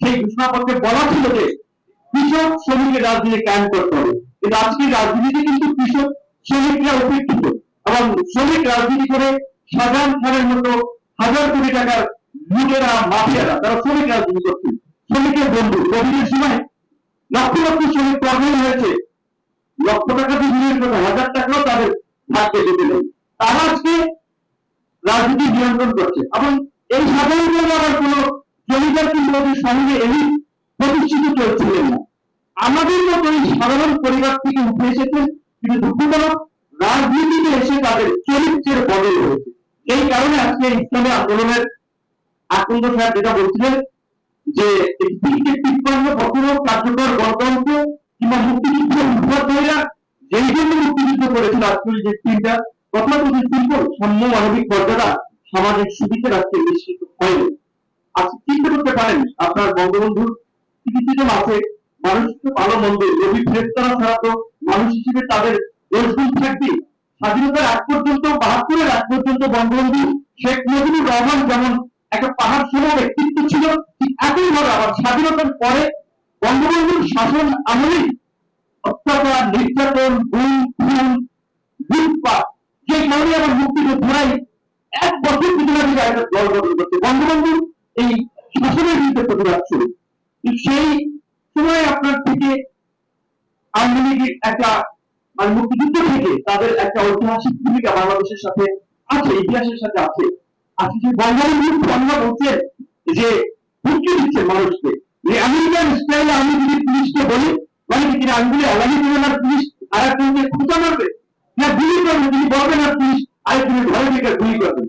সেই ঘোষণাপত্রে বলা ছিল যে কৃষক শ্রমিকের রাজনীতি কায়েম করতে হবে। কিন্তু আজকে রাজনীতি কিন্তু কৃষক শ্রমিকরা উপেক্ষিত। এবং শ্রমিক রাজনীতি করে সাধারণ খানের মতো হাজার কোটি টাকার লুটেরা মাফিয়ারা, তারা শ্রমিক রাজনীতি করছে। শ্রমিকের বন্ধু, কোভিডের সময় লক্ষ লক্ষ শ্রমিক কর্মী হয়েছে। লক্ষ টাকা দিয়ে বিনিয়োগ করে হাজার টাকাও তাদের ভাগ্যে যেতে নেই। তারা আজকে রাজনীতি নিয়ন্ত্রণ করছে। এবং এই সাধারণ আবার কোন জমিদার কিন্তু ওদের সঙ্গে এই প্রতিষ্ঠিত চলছিলেন না। আমাদের মতো এই সাধারণ পরিবার থেকে উঠে এসেছেন কিন্তু দুঃখজনক, রাজনীতিতে এসে তাদের চরিত্রের বদল হয়েছে। এই কারণে আজকে ইসলামী আন্দোলনের আকন্দ সাহেব যেটা বলছিলেন যে তিপ্পান্ন বছর কার্যকর গণতন্ত্র কিংবা মুক্তিযুদ্ধ উদ্ধারকারীরা যেই জন্য মুক্তিযুদ্ধ করেছিল আজকে যে তিনটা কথা সিম্পল সাম্য মানবিক মর্যাদা সামাজিক সুবিচার আজকে নিশ্চিত হয়নি। চিন্তা করতে পারেন, আপনার বঙ্গবন্ধুর চিকিৎসিত আছে। মানুষ তো ভালো মন্দ রবি ফেরেস্তারা ছাড়া তো মানুষ হিসেবে তাদের দোষগুণ থাকবে। স্বাধীনতার আগ পর্যন্ত, বাহাত্তরের আগ পর্যন্ত বঙ্গবন্ধু শেখ মুজিবুর রহমান যেমন একটা পাহাড় সম ব্যক্তিত্ব ছিল, ঠিক একইভাবে আবার স্বাধীনতার পরে বঙ্গবন্ধুর শাসন আমলেই অত্যাচার, নির্যাতন, গুম, খুন, লুটপাট, যে কারণে আমার মুক্তিযোদ্ধারাই এক বছর পিছনে একটা দল গঠন করছে বঙ্গবন্ধু এই শাসনের বিরুদ্ধে প্রতিবাদ শুরু। সেই সময় আপনার থেকে আওয়ামী লীগের একটা মানে মুক্তিযুদ্ধ থেকে তাদের একটা ঐতিহাসিক ভূমিকা বাংলাদেশের সাথে আছে, ইতিহাসের সাথে আছে। আজকে যে বঙ্গবন্ধু আমরা বলছেন যে হুমকি দিচ্ছেন মানুষকে। আমেরিকান স্টাইলে আমি যদি পুলিশকে বলি মানে কি তিনি আঙ্গুলে পুলিশ আর একজনকে খুঁজা মারবে? না গুলি করবে তিনি বলবেন আর পুলিশ ঘরে গুলি করবেন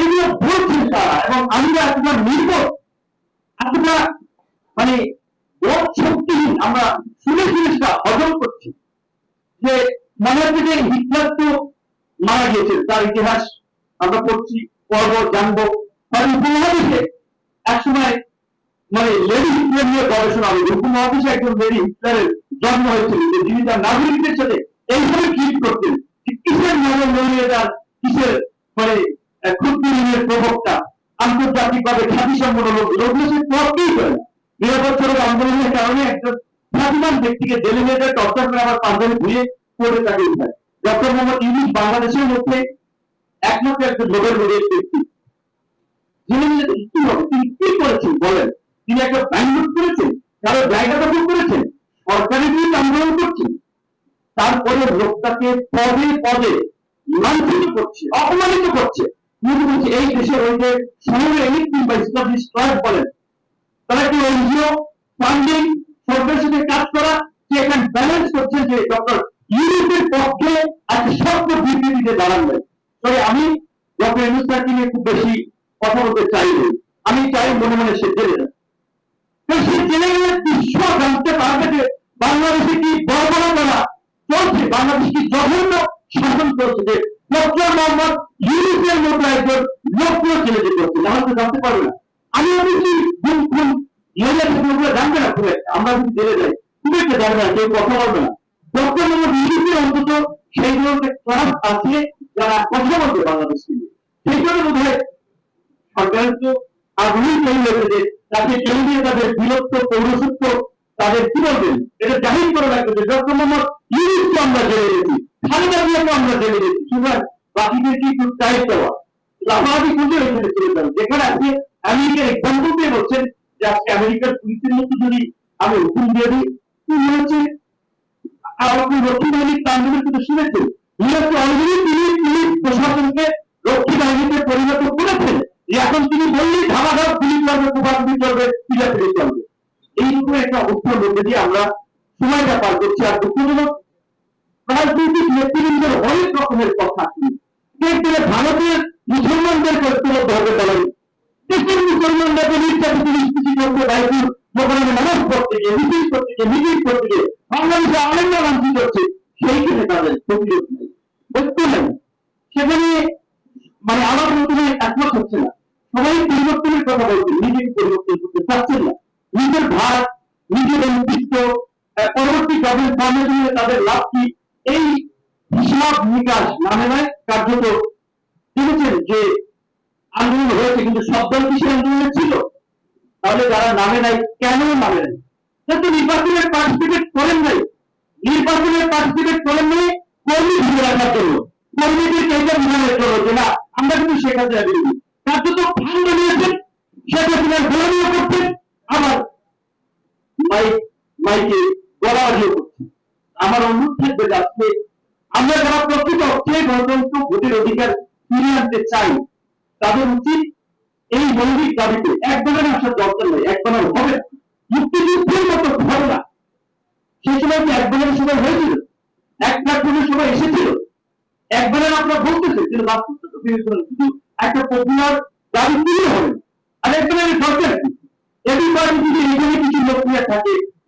এগুলো বলছেন তারা, এবং আমরা এতটা নির্ভর এতটা মানে শক্তিহীন আমরা শুনে জিনিসটা হজম করছি যে মনে হচ্ছে যে হিটলার তো মারা গিয়েছে, তার ইতিহাস আমরা পড়ছি পর্ব জানব। কারণ উপমহাদেশে একসময় মানে লেডি হিটলার নিয়ে গবেষণা হবে, উপমহাদেশে একজন লেডি হিটলারের জন্ম হয়েছিল, যে যিনি তার নাগরিকদের সাথে এইভাবে ট্রিট করতেন কিসের নজর নড়িয়ে তার কিসের মানে আহ, ক্ষুদ্র ঋণের প্রভাবটা আন্তর্জাতিকভাবে খ্যাতি সম্পন্ন লোক লোকগুলো সে নিরাপত্তার আন্দোলনের কারণে একজন খ্যাতিমান ব্যক্তিকে জেলে যায় টর্চার করে আবার পাঞ্জাবে ঘুরিয়ে করে তাকে উঠায় ডক্টর মোহাম্মদ ইউনুস বাংলাদেশের মধ্যে একমাত্র একজন নোবেল নোবেল ব্যক্তি। নিজে কি হবে? তিনি কি করেছেন বলেন? তিনি একটা ব্যাংক করেছেন? কারও জায়গা দখল করেছেন? সরকারের বিরুদ্ধে আন্দোলন করছেন? তারপরে লোকটাকে পদে পদে লাঞ্ছিত করছে অপমানিত করছে। বলছে এই দেশের ওই যে শহরে এলিট কিংবা ইসলামিক ট্রাইব বলেন, তারা কি এনজিও ফান্ডিং সরকারের সাথে কাজ করা যে এখানে ব্যালেন্স করছে যে ডক্টর ইউরোপের পক্ষে একটা শক্ত বিবৃতিতে দাঁড়াবেন তবে আমি ডক্টর ইউনুসকে নিয়ে খুব বেশি কথা বলতে চাই না। আমি চাই মনে মনে সে জেলে যাক। সে জেলে গেলে বিশ্ব জানতে পারবে যে বাংলাদেশে কি বর্বরতা চলছে বাংলাদেশ কি জঘন্য শাসন চলছে ডক্টর মোহাম্মদ ইউনুসের মতো একজন জেলে যেতে হচ্ছে না হয়তো জানতে পারবে না। আমি অবশ্যই গুম খুন মহিলা লোকগুলো জানবে না খুব একটা আমরা যদি জেলে যাই, খুব একটা জানবে না, কেউ কথা বলবে না। ডক্টর মোহাম্মদ ইউনুসের অন্তত সেই ধরনের ক্লাস আছে যারা কথা বলবে বাংলাদেশকে সেই জন্য বোধ হয় তো আগ্রহী যে তাকে দিয়ে তাদের বীরত্ব পৌরসত্ব তাদের কি বলবেন? এটা জাহির করে রাখবে যে ডক্টর মোহাম্মদ আমরা গেছি খালেদা জিয়াকে আমরা গেছি সুতরাং বাকিদের কি টাইট দেওয়া লাফালাফি খুঁজে এখানে চলে যাবে যেখানে আজকে আমেরিকার এক্সাম্পল দিয়ে বলছেন যে আজকে আমেরিকার পুলিশের মতো যদি আমি হুকুম দিয়ে দিই কি হচ্ছে আপনি রক্ষী বাহিনীর তাণ্ডবের কিন্তু শুনেছেন। মূলত অলরেডি তিনি পুলিশ প্রশাসনকে রক্ষী বাহিনীতে পরিণত করেছেন। এখন তিনি বললেই ধামাধাপ পুলিশ চলবে প্রশাসন চলবে পিজাপিলি চলবে এইরকম একটা অবস্থার মধ্যে দিয়ে আমরা সময়টা পার করছি। আর দুঃখজনক রাজনৈতিক নেতৃবৃন্দের অনেক রকমের কথা ভারতের মুসলমানদের দেশের মুসলমানদেরকে নির্যাতিত গিয়ে করতে গিয়ে করতে গিয়ে বাংলাদেশে হচ্ছে সেইখানে তাদের প্রতিরোধ নেই। নেই। সেখানে মানে আমার মতো হয় একমত হচ্ছে না। সবাই পরিবর্তনের কথা বলছে নিজেকে পরিবর্তন করতে চাচ্ছেন না। নিজের ভাগ নিজের আহ, পরবর্তী গভর্নমেন্ট ফর্মেশনে তাদের লাভ কি এই হিসাব নিকাশ নামে নয়, কার্যত দেখেছেন যে আন্দোলন হয়েছে, কিন্তু সব দল কিসের আন্দোলনে ছিল? তাহলে যারা নামে নাই, কেন নামে নাই? কিন্তু নির্বাচনের পার্টিসিপেট করেন নাই, নির্বাচনের পার্টিসিপেট করেন নাই, কর্মী ধরে রাখার জন্য। কর্মীদেরকে এটা বোঝানোর জন্য যে না, আমরা কিন্তু হাসিনা বিরোধী। কার্যত ফান্ড নিয়েছেন শেখ হাসিনার গোলামিও করছেন। আবার মাইক মাইকে করছেন আমার অনুরোধ থাকবে আজকে আমরা যারা প্রকৃত অর্থে গণতন্ত্র ভোটের অধিকার ফিরিয়ে আনতে চাই, তাদের উচিত এই মৌলিক দাবিতে এক আসার দরকার নেই এক হবে মুক্তিযুদ্ধের মতো ঘটনা সেই সময় কি এক ধরনের সময় হয়েছিল? এক প্ল্যাটফর্মের সময় এসেছিল? একবারে আমরা বলতেছি, কিন্তু বাস্তবতা তো বিবেচনা শুধু একটা পপুলার দাবি তুলে হবে আর একবারে দরকার কি? এটি পার্টি যদি এখানে কিছু লোক নিয়ে থাকে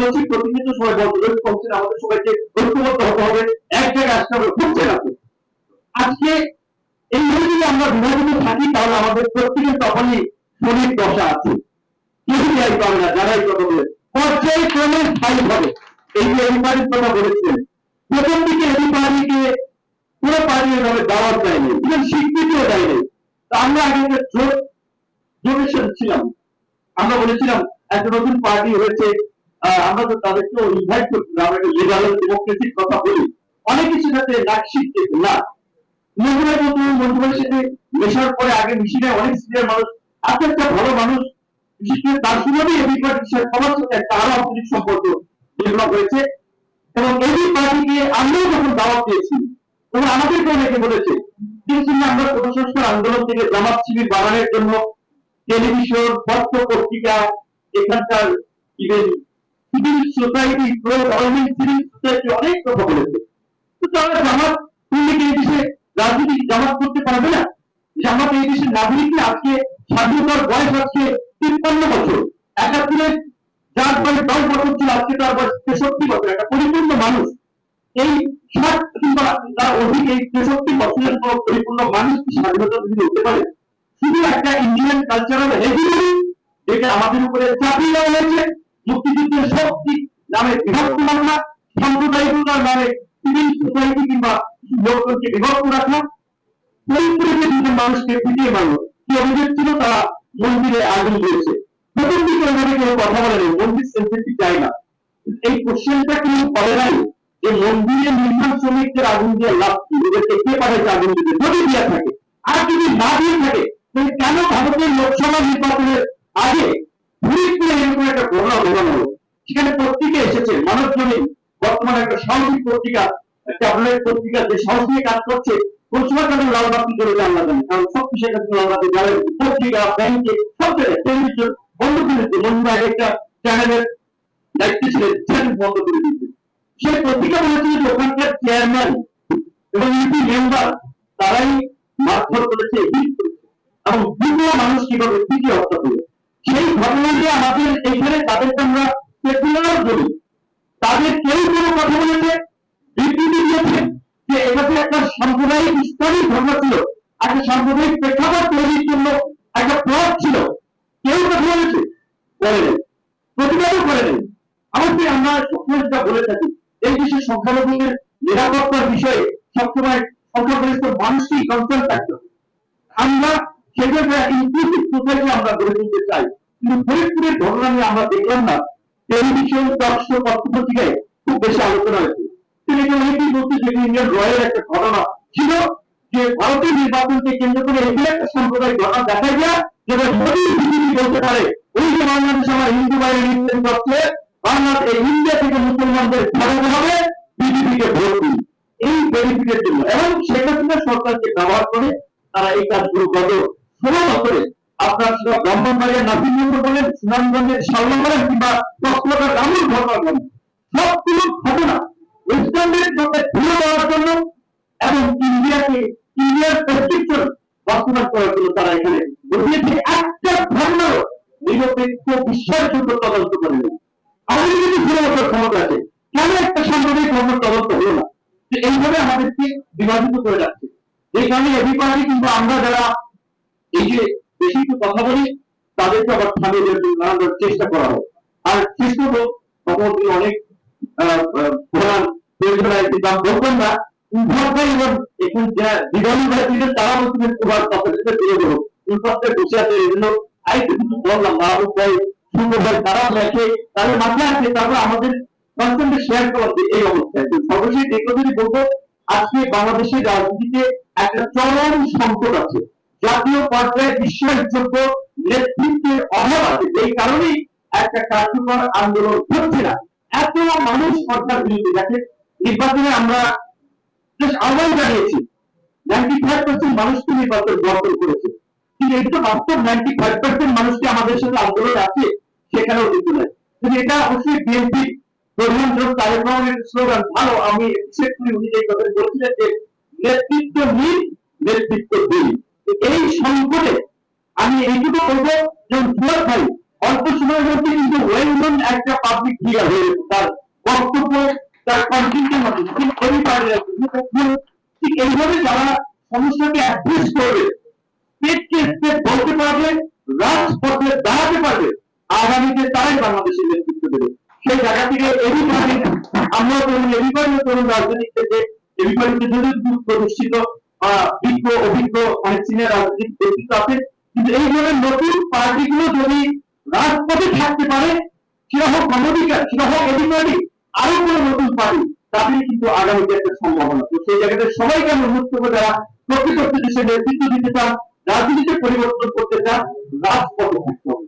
বলছি, প্রতিনিয়ত সবাই ওই কমছে না আমাদের সবাইকে ঐক্যবদ্ধ হতে হবে, এক জায়গায় আসতে হবে আজকে এইভাবে যদি আমরা বিভাজিত থাকি, তাহলে আমাদের প্রত্যেকের তখনই শরীর দশা আছে। পাবে না, যারাই কথা বলে। স্থায়ী হবে। এই যে কথা বলেছিলেন প্রথম দিকে এডিপারিকে পুরো পার্টি এভাবে দাওয়াত দেয়নি ইভেন স্বীকৃতিও দেয়নি। তা আমরা আগে একটা জোট ছিলাম। আমরা বলেছিলাম, একটা নতুন পার্টি হয়েছে আহ, আমরা তো তাদেরকেও ইনভাইট করছিলাম আমরা একটা লিবারাল ডেমোক্রেসির কথা বলি। অনেকে সেটাতে নাক না মহিলার মতো মন্ত্রীর সাথে মেশার পরে আগে মিশিয়ে অনেক সিনিয়র মানুষ একটা ভালো মানুষ তার এবি পার্টির সাথে সবার সাথে একটা আরও সম্পর্ক ডেভেলপ হয়েছে। এবং এবি পার্টিকে যখন দাওয়াত দিয়েছি অনেকে বলেছে আমরা আন্দোলন থেকে জামাত শিবির বানানোর জন্য টেলিভিশন পত্র পত্রিকা এখানকার ইভেন পরিপূর্ণ মানুষ। এই ষাট কিংবা তার অধিক এই তেষট্টি বছরের পর পরিপূর্ণ মানুষ কি স্বাধীনতা যদি হতে পারে? শুধু একটা ইন্ডিয়ান কালচারাল হেভিলি যেটা আমাদের উপরে চাপিয়ে দেওয়া হয়েছে। মুক্তিযুদ্ধের শক্তি নামে বিভক্ত মামলা সাম্প্রদায়িকতার নামে সিভিল সোসাইটি কিংবা লোকজনকে বিভক্ত রাখা পরিপূর্ণে দুজন মানুষকে পিটিয়ে মারলো। কি অভিযোগ ছিল তারা মন্দিরে আগুন দিয়েছে। প্রথম দিকে ওনারা কেউ কথা বলেনি মন্দির সেন্সিটিভ যায় না। এই কোশ্চেনটা কেউ করে নাই যে মন্দিরে নির্মাণ শ্রমিকদের আগুন দিয়ে লাভ কি? ওদেরকে কে পাঠাইছে আগুন দিতে? যদি দিয়ে থাকে, আর যদি না দিয়ে থাকে, তাহলে কেন ভারতের লোকসভা নির্বাচনের আগে একটা সেখানে পত্রিকা এসেছে মানব জমিন বর্তমানে একটা সাহসিক পত্রিকা আপনার পত্রিকা যে সাহস নিয়ে কাজ করছে করে আল্লাহ জানে। কারণ সব কিছু পত্রিকা, ব্যাংকে, সব জায়গায় টেলিভিশন বন্ধ করে দিচ্ছে মন্দির একটা চ্যানেলের দায়িত্ব বন্ধ করে সেই পত্রিকা বলেছিল যে ওখানকার চেয়ারম্যান এবং ইউপি মেম্বার তারাই মারধর করেছে করেছে এবং দুটো মানুষ কীভাবে পিঠে হত্যা করে সেই ঘটনাটি আমাদের এখানে তাদেরকে আমরা সেকুলার বলি তাদের কেউ কোনো কথা বলেছে? বিবৃতি যে একটা সাম্প্রদায়িক ইসলামিক ছিল, একটা সাম্প্রদায়িক প্রেক্ষাপট তৈরির জন্য একটা ছিল। কেউ কথা বলেছে? বলেনি। প্রতিবাদও করেনি। আমাদের আমরা সবসময় যেটা বলে থাকি, এই দেশের সংখ্যালঘুদের নিরাপত্তার বিষয়ে সবসময় সংখ্যাগরিষ্ঠ মানুষকেই কনসার্ন থাকতে হবে। আমরা সেক্ষেত্রে গড়ে তুলতে চাই? কিন্তু ফরিদপুরের ঘটনা নিয়ে আমরা দেখলাম না। টেলিভিশন টকশো পত্রপত্রিকায় খুব বেশি আলোচনা হয়েছে। তিনি অনেকেই বলছে যে ইন্ডিয়ান রয়ের একটা ঘটনা ছিল যে ভারতের নির্বাচনকে কেন্দ্র করে এগুলো একটা সাম্প্রদায়িক ঘটনা দেখা যায় যেটা মোদী বিজেপি বলতে পারে। ওই যে বাংলাদেশ আমার হিন্দু বাইরে নির্বাচন করছে বাংলাদেশ ইন্ডিয়া থেকে মুসলমানদের ভাগাতে হবে, বিজেপিকে ভোট দিন। এই বেনিফিটের জন্য। এবং হাসিনা সরকারকে ব্যবহার করে তারা এই কাজগুলো গত ষোলো বছরে আপনার সেটা ব্রাহ্মণবাড়িয়া নাসিরনগর বলেন সুনামগঞ্জের শালনা বলেন কিংবা কক্সবাজার রামুর ঘটনা বলেন সবগুলো ঘটনা ওয়েস্টার্নের সাথে ধুয়ে দেওয়ার এইভাবে আমাদেরকে বিভাজিত করে রাখছে। এই কারণে এবি পার্টি কিন্তু আমরা যারা এই যে বেশি একটু কথা বলি তাদেরকে আবার থামিয়ে দেওয়ার নানান চেষ্টা করা হয় আর অনেক প্রধান বললাম সুন্দর তাদের আমাদের এই অবস্থায় সর্বশেষ এই আজকে বাংলাদেশের রাজনীতিতে একটা চরম সংকট আছে। জাতীয় পর্যায়ে বিশ্বাসযোগ্য নেতৃত্বের অভাব আছে। এই কারণেই একটা কার্যকর আন্দোলন হচ্ছে না। এত মানুষ সরকার বিরুদ্ধে দেখে নির্বাচনে আমরা বেশ আহ্বান জানিয়েছি নাইনটি ফাইভ পার্সেন্ট মানুষকে নির্বাচন বর্জন করেছে। কিন্তু এটা তো বাস্তব নাইনটি ফাইভ পার্সেন্ট মানুষকে আমাদের সাথে আন্দোলন আছে, সেখানেও কিন্তু নাই কিন্তু এটা অবশ্যই বিএনপি প্রধান জন তারেক রহমানের স্লোগান ভালো। আমি এক্সেপ্ট করি উনি এই কথা বলছিলেন যে, নেতৃত্ব নিন, নেতৃত্ব দিন। এই সংকটে আমি এইটুকু বলব যে ভাই অল্প সময়ের মধ্যে কিন্তু একটা পাবলিক ফিগার হয়ে। তার বক্তব্য, তার কন্টেন্টের এইভাবে যারা সমস্যাকে অ্যাড্রেস করবে স্টেটকে স্টেট বলতে পারবে, রাজপথে দাঁড়াতে পারবে, আগামীতে তারাই বাংলাদেশের নেতৃত্ব দেবে সেই জায়গা থেকে এবি পার্টি আমরা তরুণ এবি পার্টি তরুণ রাজনৈতিক থেকে এবি পার্টিতে যদি প্রতিষ্ঠিত বিজ্ঞ অভিজ্ঞ অনেক সিনিয়র রাজনৈতিক ব্যক্তিত্ব আছে। কিন্তু এই ধরনের নতুন পার্টিগুলো যদি রাজপথে থাকতে পারে সেটা হোক সেটা হোক আরও কোনো নতুন পার্টি তাদের কিন্তু আগামীতে একটা সম্ভাবনা। তো সেই জায়গাতে সবাইকে আমি করব যারা প্রকৃত দেশের নেতৃত্ব দিতে চান, রাজনীতিতে পরিবর্তন করতে চান, রাজপথে থাকতে হবে।